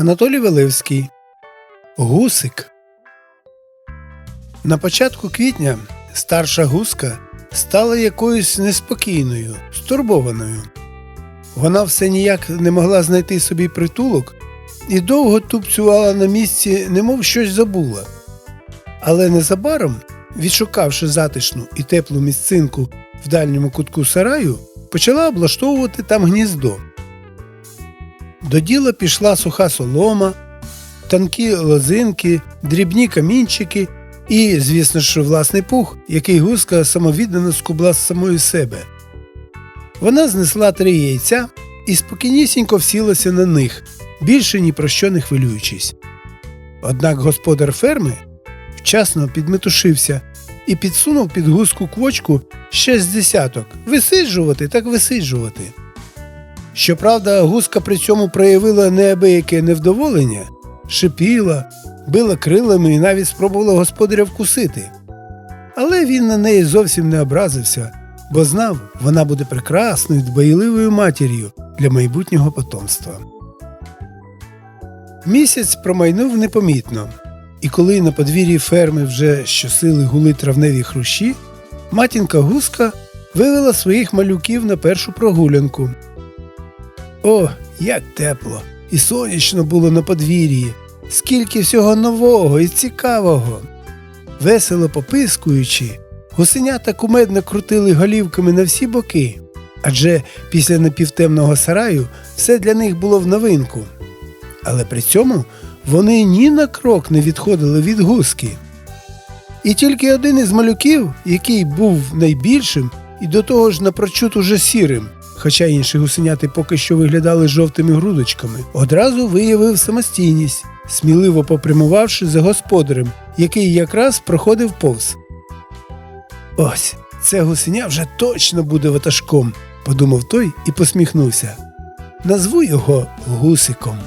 Анатолій Велевський. Гусик. На початку квітня старша гуска стала якоюсь неспокійною, стурбованою. Вона все ніяк не могла знайти собі притулок і довго тупцювала на місці, немов щось забула. Але незабаром, відшукавши затишну і теплу місцинку в дальньому кутку сараю, почала облаштовувати там гніздо. До діла пішла суха солома, тонкі лозинки, дрібні камінчики і, звісно ж, власний пух, який гуска самовіддано скубла з самої себе. Вона знесла три яйця і спокійнісінько всілася на них, більше ні про що не хвилюючись. Однак господар ферми вчасно підметушився і підсунув під гуску квочку ще з десяток висиджувати так висиджувати. Щоправда, гуска при цьому проявила неабияке невдоволення, шипіла, била крилами і навіть спробувала господаря вкусити. Але він на неї зовсім не образився, бо знав, вона буде прекрасною, дбайливою матір'ю для майбутнього потомства. Місяць промайнув непомітно, і коли на подвір'ї ферми вже щосили гули травневі хрущі, матінка гуска вивела своїх малюків на першу прогулянку. О, як тепло! І сонячно було на подвір'ї, скільки всього нового і цікавого. Весело попискуючи, гусенята кумедно крутили голівками на всі боки, адже після напівтемного сараю все для них було в новинку. Але при цьому вони ні на крок не відходили від гуски. І тільки один із малюків, який був найбільшим і до того ж напрочуд уже сірим, хоча інші гусеняти поки що виглядали жовтими грудочками, одразу виявив самостійність, сміливо попрямувавши за господарем, який якраз проходив повз. Ось, це гусеня вже точно буде ватажком, подумав той і посміхнувся. Назву його гусиком.